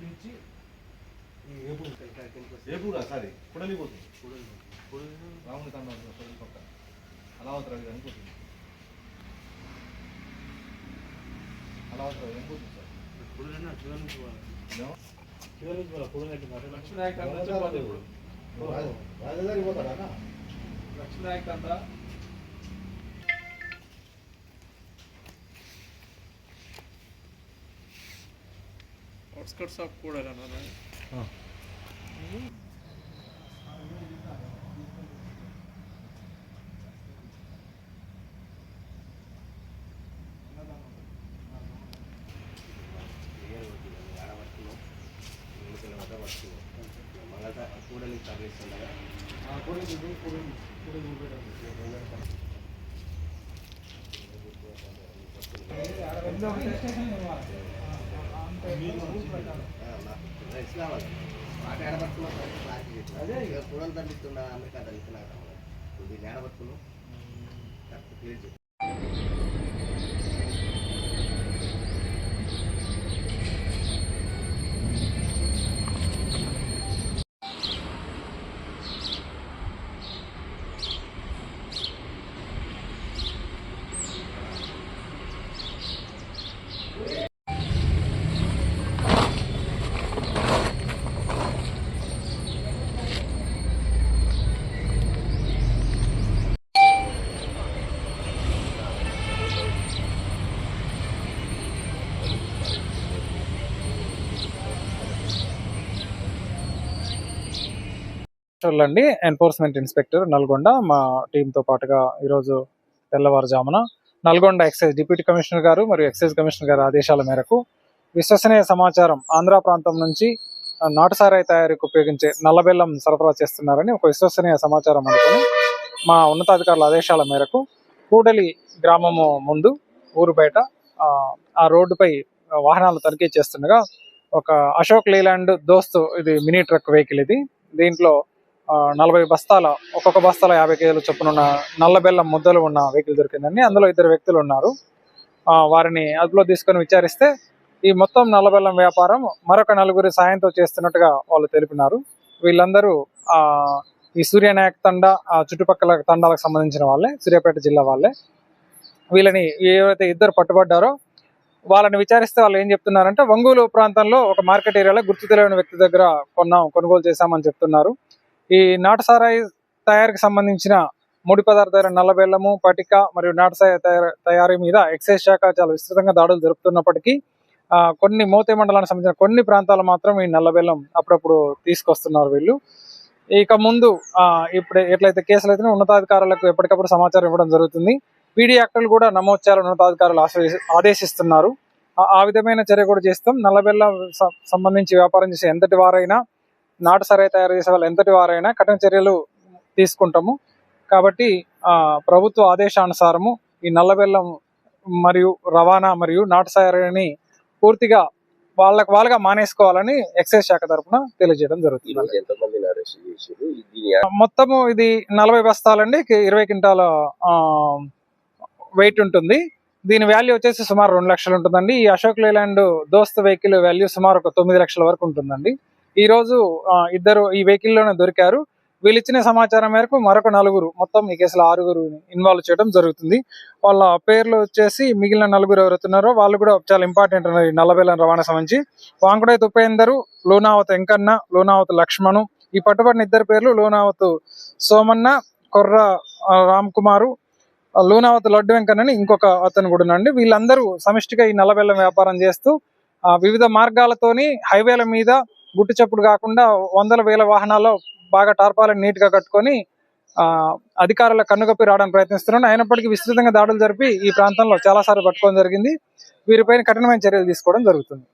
నుంచి ఈ ఏపుడు ఏపుడు సారీ కుడలిపోతుంది రాముని తండ కుడలి పక్క అలావతి రవి అని పోతుంది అలావతి రవి అని పోతుంది సార్ లక్ష్మీనాయక్ అంతా చెప్పాలి ఇప్పుడు రాజధాని పోతాడా లక్ష్మీనాయక్ అంతా ಔಟ್ಸ್ಕರ್ಟ್ಸ್ ಆಫ್ ಕೂಡಲ್ಲ ನಾನು ಹಾಂ ಕೂಡಲಿ ತರಲಿಕ್ಕೆ ಕೂಡಲಿ ಕೂಡಲಿ ಕೂಡಲಿ Gracias. అదే ఇక. కూడలు తరలిస్తుండ అమెరికా తరలిస్తున్నా ఇది ఏడబట్టుకున్నాం కరెక్ట్ క్లియర్ ఇన్స్పెక్టర్లు అండి ఎన్ఫోర్స్మెంట్ ఇన్స్పెక్టర్ నల్గొండ. మా టీంతో పాటుగా ఈరోజు తెల్లవారుజామున నల్గొండ ఎక్సైజ్ డిప్యూటీ కమిషనర్ గారు మరియు ఎక్సైజ్ కమిషనర్ గారి ఆదేశాల మేరకు విశ్వసనీయ సమాచారం ఆంధ్ర ప్రాంతం నుంచి నాటుసారాయి తయారీకి ఉపయోగించే నల్లబెల్లం సరఫరా చేస్తున్నారని ఒక విశ్వసనీయ సమాచారం అనుకుని మా ఉన్నతాధికారుల ఆదేశాల మేరకు కూడలి గ్రామము ముందు ఊరు బయట ఆ, రోడ్డుపై వాహనాలు తనిఖీ చేస్తుండగా ఒక అశోక్ లేలాండ్ దోస్త్ ఇది మినీ ట్రక్ వెహికల్ ఇది. దీంట్లో నలభై బస్తాల ఒక్కొక్క బస్తాల యాభై కేజీలు చొప్పున ఉన్న నల్ల బెల్లం ముద్దలు ఉన్న వెహికల్ దొరికిందండి. అందులో ఇద్దరు వ్యక్తులు ఉన్నారు. వారిని అదుపులో తీసుకొని విచారిస్తే ఈ మొత్తం నల్లబెల్లం వ్యాపారం మరొక నలుగురి సాయంతో చేస్తున్నట్టుగా వాళ్ళు తెలిపినారు. వీళ్ళందరూ ఈ సూర్యనాయక్ తండ ఆ చుట్టుపక్కల తండాలకు సంబంధించిన వాళ్ళే సూర్యాపేట జిల్లా వాళ్ళే. వీళ్ళని ఏవైతే ఇద్దరు పట్టుబడ్డారో వాళ్ళని విచారిస్తే వాళ్ళు ఏం చెప్తున్నారంటే ఒంగోలు ప్రాంతంలో ఒక మార్కెట్ ఏరియాలో గుర్తు తెలియని వ్యక్తి దగ్గర కొన్నాం కొనుగోలు చేశామని చెప్తున్నారు. ఈ నాటసారాయి తయారీకి సంబంధించిన ముడి పదార్థాల నల్లబెల్లము పటిక మరియు నాటు తయారీ మీద ఎక్సైజ్ శాఖ చాలా విస్తృతంగా దాడులు జరుపుతున్నప్పటికీ ఆ, కొన్ని మోతే మండలానికి సంబంధించిన కొన్ని ప్రాంతాలు మాత్రం ఈ నల్లబెల్లం అప్పుడప్పుడు తీసుకొస్తున్నారు వీళ్ళు. ఇక ముందు ఆ, ఇప్పుడు ఎట్లయితే కేసులు అయితే ఉన్నతాధికారులకు ఎప్పటికప్పుడు సమాచారం ఇవ్వడం జరుగుతుంది. పీడీ యాక్టులు కూడా నమోదు చేయాలని ఉన్నతాధికారులు ఆదేశిస్తున్నారు. ఆ- విధమైన చర్య కూడా చేస్తాం. నల్లబెల్లం సంబంధించి వ్యాపారం చేసే ఎంతటి వారైనా నాటు సరాయి తయారు చేసే వాళ్ళు ఎంతటి వారైనా కఠిన చర్యలు తీసుకుంటాము. కాబట్టి ప్రభుత్వ ఆదేశానుసారము ఈ నల్లబెల్లం మరియు రవాణా మరియు నాటు సరాయిని పూర్తిగా వాళ్ళకి వాళ్ళగా మానేసుకోవాలని ఎక్సైజ్ శాఖ తరఫున తెలియజేయడం జరుగుతుంది. మొత్తము ఇది నలభై బస్తాలండి ఇరవై క్వింటాల వెయిట్ ఉంటుంది. దీని వాల్యూ వచ్చేసి సుమారు రెండు లక్షలు ఉంటుందండి. ఈ Ashok Leyland Dost vehicle value సుమారు ఒక తొమ్మిది లక్షల వరకు ఉంటుందండి. ఈ రోజు ఇద్దరు ఈ వెహికల్లోనే దొరికారు. వీళ్ళు ఇచ్చిన సమాచారం మేరకు మరొక నలుగురు మొత్తం ఈ కేసులో ఆరుగురు ఇన్వాల్వ్ చేయడం జరుగుతుంది. వాళ్ళ పేర్లు వచ్చేసి మిగిలిన నలుగురు ఎవరుతున్నారో వాళ్ళు కూడా చాలా ఇంపార్టెంట్ ఉన్నారు నల్లబెల్లం రవాణా సంబంధించి. వాంకుడైతే ఉపేందరు లోనావత్ వెంకన్న లోనావత్ లక్ష్మణు ఈ పట్టుబడిన ఇద్దరు పేర్లు లోనావత్ సోమన్న కొర్ర రామ్ కుమారు లోనావత్ లడ్డు వెంకన్న అని ఇంకొక అతను కూడా ఉన్నాండి వీళ్ళందరూ సమిష్టిగా ఈ నల్లబెల్లం వ్యాపారం చేస్తూ వివిధ మార్గాలతోని హైవేల మీద గుట్టు చప్పుడు కాకుండా వందల వేల వాహనాల్లో బాగా టార్పాలను నీట్గా కట్టుకొని ఆ, అధికారుల కన్నుగప్పి రావడానికి ప్రయత్నిస్తున్నాను. అయినప్పటికీ విస్తృతంగా దాడులు జరిపి ఈ ప్రాంతంలో చాలాసార్లు పట్టుకోవడం జరిగింది. వీరిపైన కఠినమైన చర్యలు తీసుకోవడం జరుగుతుంది.